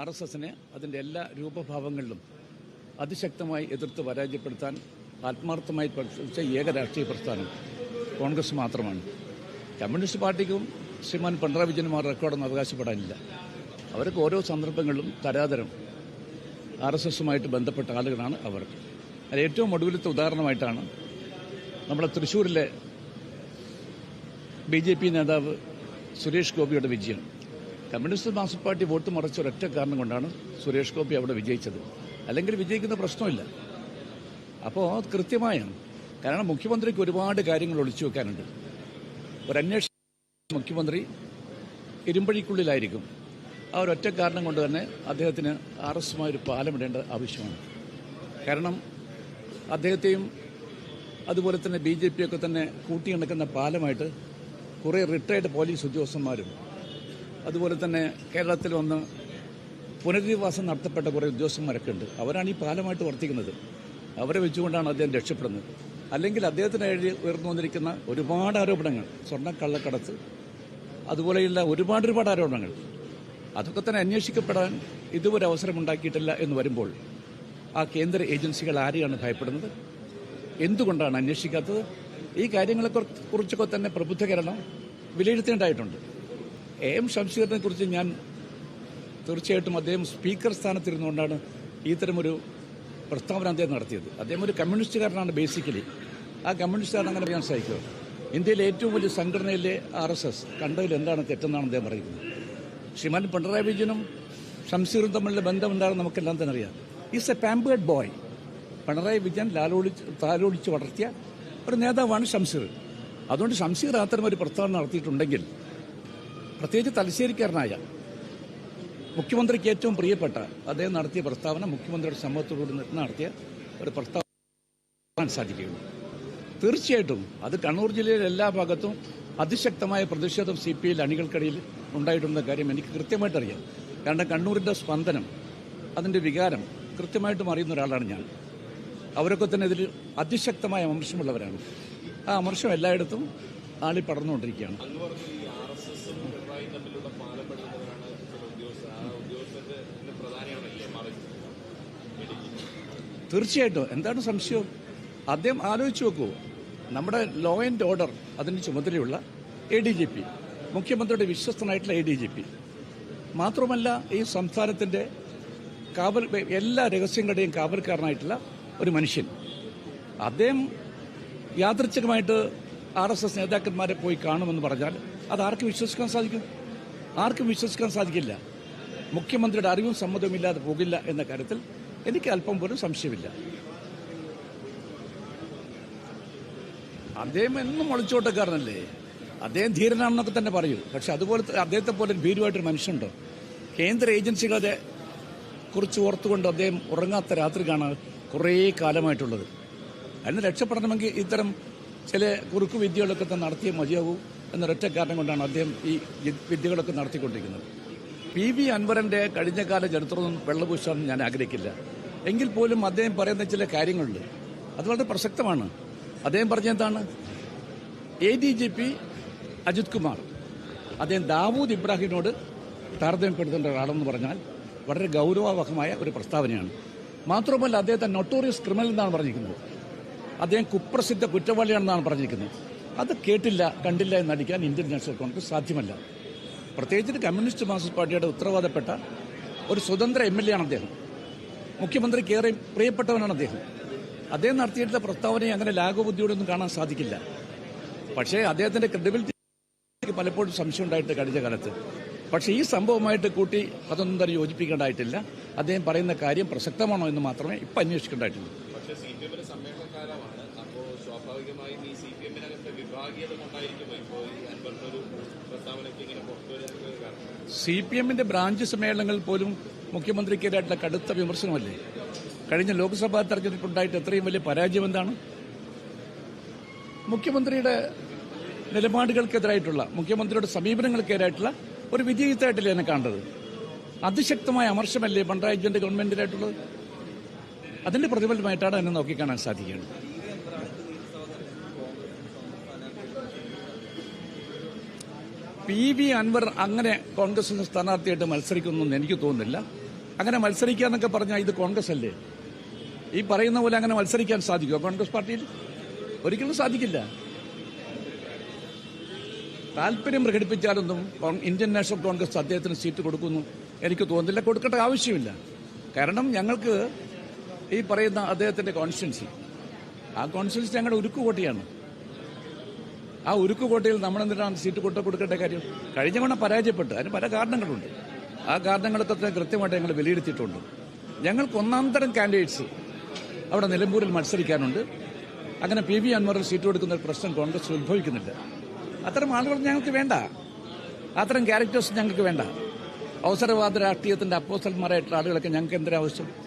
R S എസിനെ അതിന്റെ എല്ലാ രൂപഭാവങ്ങളിലും അതിശക്തമായി എതിർത്ത് പരാജയപ്പെടുത്താൻ ആത്മാർത്ഥമായി പ്രവർത്തിച്ച ഏക രാഷ്ട്രീയ പ്രസ്ഥാനം കോൺഗ്രസ് മാത്രമാണ്. കമ്മ്യൂണിസ്റ്റ് പാർട്ടിക്കും ശ്രീമാൻ പിണറായി വിജയനുമാർ റെക്കോർഡൊന്നും അവകാശപ്പെടാനില്ല. അവർക്ക് ഓരോ സന്ദർഭങ്ങളിലും തരാതരം ആർ എസ് എസുമായിട്ട് ബന്ധപ്പെട്ട ആളുകളാണ് അവർ. അതിൽ ഏറ്റവും ഒടുവിലത്തെ ഉദാഹരണമായിട്ടാണ് നമ്മുടെ തൃശ്ശൂരിലെ ബി ജെ പി നേതാവ് സുരേഷ് ഗോപിയുടെ വിജയം. കമ്മ്യൂണിസ്റ്റ് മാർക്സിസ്റ്റ് പാർട്ടി വോട്ട് മറച്ച ഒരൊറ്റ കാരണം കൊണ്ടാണ് സുരേഷ് ഗോപി അവിടെ വിജയിച്ചത്. അല്ലെങ്കിൽ വിജയിക്കുന്ന പ്രശ്നമില്ല. അപ്പോൾ കൃത്യമായാണ് കാരണം മുഖ്യമന്ത്രിക്ക് ഒരുപാട് കാര്യങ്ങൾ ഒളിച്ചു വെക്കാനുണ്ട്. ഒരു മുഖ്യമന്ത്രി ഇരുമ്പഴിക്കുള്ളിലായിരിക്കും. ആ ഒരൊറ്റ കാരണം കൊണ്ട് തന്നെ അദ്ദേഹത്തിന് ആർ ഒരു പാലം ഇടേണ്ട ആവശ്യമാണ്. കാരണം അദ്ദേഹത്തെയും അതുപോലെ തന്നെ ബി ജെ പിയൊക്കെ തന്നെ കൂട്ടിയിണക്കുന്ന പാലമായിട്ട് കുറേ റിട്ടയർഡ് പോലീസ് ഉദ്യോഗസ്ഥന്മാരും അതുപോലെ തന്നെ കേരളത്തിൽ വന്ന് പുനരധിവാസം നടത്തപ്പെട്ട കുറേ ഉദ്യോഗസ്ഥന്മാരൊക്കെ ഉണ്ട്. അവരാണ് ഈ പാലമായിട്ട് വർത്തിക്കുന്നത്. അവരെ വെച്ചുകൊണ്ടാണ് അദ്ദേഹം രക്ഷപ്പെടുന്നത്. അല്ലെങ്കിൽ അദ്ദേഹത്തിന് എഴുതി ഉയർന്നു വന്നിരിക്കുന്ന ഒരുപാട് ആരോപണങ്ങൾ. സ്വർണ കള്ളക്കടത്ത്. അതുപോലെയുള്ള ഒരുപാട് ഒരുപാട് ആരോപണങ്ങൾ. അതൊക്കെ തന്നെ അന്വേഷിക്കപ്പെടാൻ ഇതുവരെ അവസരമുണ്ടാക്കിയിട്ടില്ല എന്ന് വരുമ്പോൾ ആ കേന്ദ്ര ഏജൻസികൾ ആരെയാണ് ഭയപ്പെടുന്നത്? എന്തുകൊണ്ടാണ് അന്വേഷിക്കാത്തത്? ഈ കാര്യങ്ങളെ കുറി- കുറിച്ചൊക്കെ തന്നെ പ്രബുദ്ധ കേരളം വിലയിരുത്തേണ്ടതായിട്ടുണ്ട്. എ എം ഷംസീറിനെ കുറിച്ച് ഞാൻ തീർച്ചയായിട്ടും അദ്ദേഹം സ്പീക്കർ സ്ഥാനത്തിരുന്നുകൊണ്ടാണ് ഇത്തരമൊരു പ്രസ്താവന അദ്ദേഹം നടത്തിയത്. അദ്ദേഹം ഒരു കമ്മ്യൂണിസ്റ്റുകാരനാണ് ബേസിക്കലി. ആ കമ്മ്യൂണിസ്റ്റുകാരൻ അങ്ങനെ പറയാൻ സഹായിക്കുക ഇന്ത്യയിലെ ഏറ്റവും വലിയ സംഘടനയിലെ ആർ എസ് എസ് കണ്ടതിൽ എന്താണ് തെറ്റെന്നാണ് അദ്ദേഹം പറയുന്നത്. ശ്രീമാൻ പിണറായി വിജയനും ഷംസീറും തമ്മിലുള്ള ബന്ധം എന്താണെന്ന് നമുക്കെല്ലാം തന്നെ അറിയാം. Is a pampered boy Pinarayi Vijayan ലാലോടിച്ച് താലോടിച്ച് വളർത്തിയ ഒരു നേതാവാണ് ഷംസീർ അതുകൊണ്ട് ഷംസീർ അത്തരം ഒരു പ്രസ്താവന നടത്തിയിട്ടുണ്ടെങ്കിൽ പ്രത്യേകിച്ച് തലശ്ശേരിക്കാരനായ മുഖ്യമന്ത്രിക്ക് ഏറ്റവും പ്രിയപ്പെട്ട അദ്ദേഹം നടത്തിയ പ്രസ്താവന മുഖ്യമന്ത്രിയുടെ സമ്മതത്തോടുകൂടി നടത്തിയ ഒരു പ്രസ്താവന സാധിക്കുകയുള്ളൂ. തീർച്ചയായിട്ടും അത് കണ്ണൂർ ജില്ലയിലെ എല്ലാ ഭാഗത്തും അതിശക്തമായ പ്രതിഷേധം സി പി ഐ അണികൾക്കിടയിൽ ഉണ്ടായിട്ടുണ്ടെന്ന കാര്യം എനിക്ക് കൃത്യമായിട്ട് അറിയാം കാരണം കണ്ണൂരിന്റെ സ്പന്ദനം അതിന്റെ വികാരം കൃത്യമായിട്ടും അറിയുന്ന ഒരാളാണ് ഞാൻ. അവരൊക്കെ തന്നെ ഇതിൽ അതിശക്തമായ അമർഷമുള്ളവരാണ്. ആ അമർഷം എല്ലായിടത്തും ആളി പടർന്നുകൊണ്ടിരിക്കുകയാണ് അങ്ങ് പറഞ്ഞു ഈ ആർ എസ് എസും പിണറായി തമ്മിലുള്ള പാലപ്പെടുന്നവരാണ് ചില ഉദ്യോഗസ്ഥർ ആ ഉദ്യോഗസ്ഥരുടെ ഇതിന് പ്രധാനിയാണല്ലേ മാറി തീർച്ചയായിട്ടും. എന്താണ് സംശയം? അദ്ദേഹം ആലോചിച്ച് നോക്കൂ. നമ്മുടെ ലോ ആൻഡ് ഓർഡർ അതിന് ചുമതലയുള്ള എ ഡി ജി പി മുഖ്യമന്ത്രിയുടെ വിശ്വസ്തനായിട്ടുള്ള എ ഡി ജി പി മാത്രമല്ല ഈ സംസ്ഥാനത്തിന്റെ കാവൽ എല്ലാ രഹസ്യങ്ങളുടെയും കാവൽക്കാരനായിട്ടുള്ള ഒരു മനുഷ്യൻ. അദ്ദേഹം യാദൃച്ഛികമായിട്ട് ആർ എസ് എസ് നേതാക്കന്മാരെ പോയി കാണുമെന്ന് പറഞ്ഞാൽ അത് ആർക്കും വിശ്വസിക്കാൻ സാധിക്കും? ആർക്കും വിശ്വസിക്കാൻ സാധിക്കില്ല. മുഖ്യമന്ത്രിയുടെ അറിവും സമ്മതവും ഇല്ലാതെ പോകില്ല എന്ന കാര്യത്തിൽ എനിക്ക് അല്പം പോലും സംശയമില്ല. അദ്ദേഹം എന്നും ഒളിച്ചോട്ടക്കാരനല്ലേ? അദ്ദേഹം ധീരനാണെന്നൊക്കെ തന്നെ പറയൂ. പക്ഷെ അതുപോലെ അദ്ദേഹത്തെ പോലെ ഭീരുവായിട്ടൊരു മനുഷ്യനുണ്ടോ? കേന്ദ്ര ഏജൻസികളെ കുറിച്ച് ഓർത്തുകൊണ്ട് അദ്ദേഹം ഉറങ്ങാത്ത രാത്രി കാണാൻ കുറേ കാലമായിട്ടുള്ളത്. അതിന് രക്ഷപ്പെടണമെങ്കിൽ ഇത്തരം ചില കുറുക്കു വിദ്യകളൊക്കെ നടത്തിയേ മതിയാകൂ എന്നൊരൊറ്റ കാരണം കൊണ്ടാണ് അദ്ദേഹം ഈ വിദ്യകളൊക്കെ നടത്തിക്കൊണ്ടിരിക്കുന്നത്. പി വി അൻവറിന്റെ കഴിഞ്ഞകാല ചരിത്രമൊന്നും വെള്ളപൂശാൻ ഞാൻ ആഗ്രഹിക്കില്ല. എങ്കിൽ പോലും അദ്ദേഹം പറയുന്ന ചില കാര്യങ്ങളുണ്ട്. അത് വളരെ പ്രസക്തമാണ്. അദ്ദേഹം പറഞ്ഞെന്താണ്? A D G P Ajith Kumar. അദ്ദേഹം ദാവൂദ് ഇബ്രാഹിമിനോട് താരതമ്യപ്പെടുത്തേണ്ട ഒരാളെന്ന് പറഞ്ഞാൽ വളരെ ഗൗരവവഹമായ ഒരു പ്രസ്താവനയാണ്. മാത്രമല്ല അദ്ദേഹത്തെ നൊട്ടോറിയസ് ക്രിമിനൽ എന്നാണ് പറഞ്ഞിരിക്കുന്നത്. അദ്ദേഹം കുപ്രസിദ്ധ കുറ്റവാളിയാണെന്നാണ് പറഞ്ഞിരിക്കുന്നത്. അത് കേട്ടില്ല കണ്ടില്ല എന്ന് നടിക്കാൻ ഇന്ത്യൻ നാഷണൽ കോൺഗ്രസ് സാധ്യമല്ല. പ്രത്യേകിച്ച് കമ്മ്യൂണിസ്റ്റ് മാർക്സിസ്റ്റ് പാർട്ടിയുടെ ഉത്തരവാദപ്പെട്ട ഒരു സ്വതന്ത്ര എം എൽ എ ആണ് അദ്ദേഹം. മുഖ്യമന്ത്രിക്ക് ഏറെ പ്രിയപ്പെട്ടവനാണ് അദ്ദേഹം. അദ്ദേഹം നടത്തിയിട്ടുള്ള പ്രസ്താവനയെ അങ്ങനെ ലാഘവബുദ്ധിയോടൊന്നും കാണാൻ സാധിക്കില്ല. പക്ഷേ അദ്ദേഹത്തിന്റെ ക്രെഡിബിലിറ്റി പലപ്പോഴും സംശയം ഉണ്ടായിട്ട് കഴിഞ്ഞ കാലത്ത്. പക്ഷേ ഈ സംഭവമായിട്ട് കൂട്ടി അതൊന്നും തന്നെ യോജിപ്പിക്കേണ്ടതായിട്ടില്ല. അദ്ദേഹം പറയുന്ന കാര്യം പ്രസക്തമാണോ എന്ന് മാത്രമേ ഇപ്പം അന്വേഷിക്കേണ്ടതായിട്ടുള്ളൂ. പക്ഷേ സി പി എമ്മിന്റെ സമ്മേളനകാലമാണ് അപ്പോൾ സ്വാഭാവികമായും ഈ സി പി എമ്മിനകത്തെ വിഭാഗീയത കൊണ്ടായിരിക്കുമോ ഇപ്പോൾ ഈ അൻപത്തൊരു ഒരു പ്രസ്താവനയ്ക്ക് ഇങ്ങനെ പുറത്തുവരാനുള്ള കാരണം. സി പി എമ്മിന്റെ ബ്രാഞ്ച് സമ്മേളനങ്ങൾ പോലും മുഖ്യമന്ത്രിക്കെതിരായിട്ടുള്ള കടുത്ത വിമർശനമല്ലേ? കഴിഞ്ഞ ലോക്സഭാ തെരഞ്ഞെടുപ്പുണ്ടായിട്ട് എത്രയും വലിയ പരാജയം എന്താണ്? മുഖ്യമന്ത്രിയുടെ നിലപാടുകൾക്കെതിരായിട്ടുള്ള മുഖ്യമന്ത്രിയുടെ സമീപനങ്ങൾക്കെതിരായിട്ടുള്ള ഒരു വിജയത്തായിട്ടല്ലേ എന്നെ കാണേണ്ടത് അതിശക്തമായ അമർശമല്ലേ പിണറായി വിജയന്റെ ഗവൺമെന്റിനായിട്ടുള്ളത്? അതിന്റെ പ്രതിഫലമായിട്ടാണ് എന്നെ നോക്കിക്കാണാൻ സാധിക്കുന്നത്. പി വി അൻവർ അങ്ങനെ കോൺഗ്രസിന്റെ സ്ഥാനാർത്ഥിയായിട്ട് മത്സരിക്കുമെന്നൊന്നും എനിക്ക് തോന്നുന്നില്ല. അങ്ങനെ മത്സരിക്കുക എന്നൊക്കെ പറഞ്ഞാൽ ഇത് കോൺഗ്രസ് അല്ലേ? ഈ പറയുന്ന പോലെ അങ്ങനെ മത്സരിക്കാൻ സാധിക്കുമോ കോൺഗ്രസ് പാർട്ടിയിൽ? ഒരിക്കലും സാധിക്കില്ല. താല്പര്യം പ്രകടിപ്പിച്ചാലൊന്നും ഇന്ത്യൻ നാഷണൽ കോൺഗ്രസ് അദ്ദേഹത്തിന് സീറ്റ് കൊടുക്കുന്നു. എനിക്ക് തോന്നുന്നില്ല. കൊടുക്കേണ്ട ആവശ്യമില്ല. കാരണം ഞങ്ങൾക്ക് ഈ പറയുന്ന അദ്ദേഹത്തിന്റെ കോൺസ്റ്റിറ്റ്യൻസി ആ കോൺസ്റ്റിറ്റ്യൻസി ഞങ്ങളുടെ ഉരുക്കുകോട്ടയാണ്. ആ ഉരുക്കുകോട്ടിയിൽ നമ്മൾ എന്തിനാണ് സീറ്റ് കൊട്ട കൊടുക്കേണ്ട കാര്യം? കഴിഞ്ഞ തവണ പരാജയപ്പെട്ട്. അതിന് പല കാരണങ്ങളുണ്ട്. ആ കാരണങ്ങളൊക്കെ കൃത്യമായിട്ട് ഞങ്ങൾ വിലയിരുത്തിയിട്ടുണ്ട്. ഞങ്ങൾക്ക് ഒന്നാം തരം കാൻഡിഡേറ്റ്സ് അവിടെ നിലമ്പൂരിൽ മത്സരിക്കാനുണ്ട്. അങ്ങനെ പി വി അൻവറിൽ സീറ്റ് കൊടുക്കുന്ന ഒരു പ്രശ്നം കോൺഗ്രസ് ഉത്ഭവിക്കുന്നില്ല. അത്തരം ആളുകൾ ഞങ്ങൾക്ക് വേണ്ട. അത്തരം ക്യാരക്ടേഴ്സ് ഞങ്ങൾക്ക് വേണ്ട. അവസരവാദ രാഷ്ട്രീയത്തിന്റെ അപ്പോസൽമാരായിട്ടുള്ള ആളുകളൊക്കെ ഞങ്ങൾക്ക് എന്തിനാവശ്യം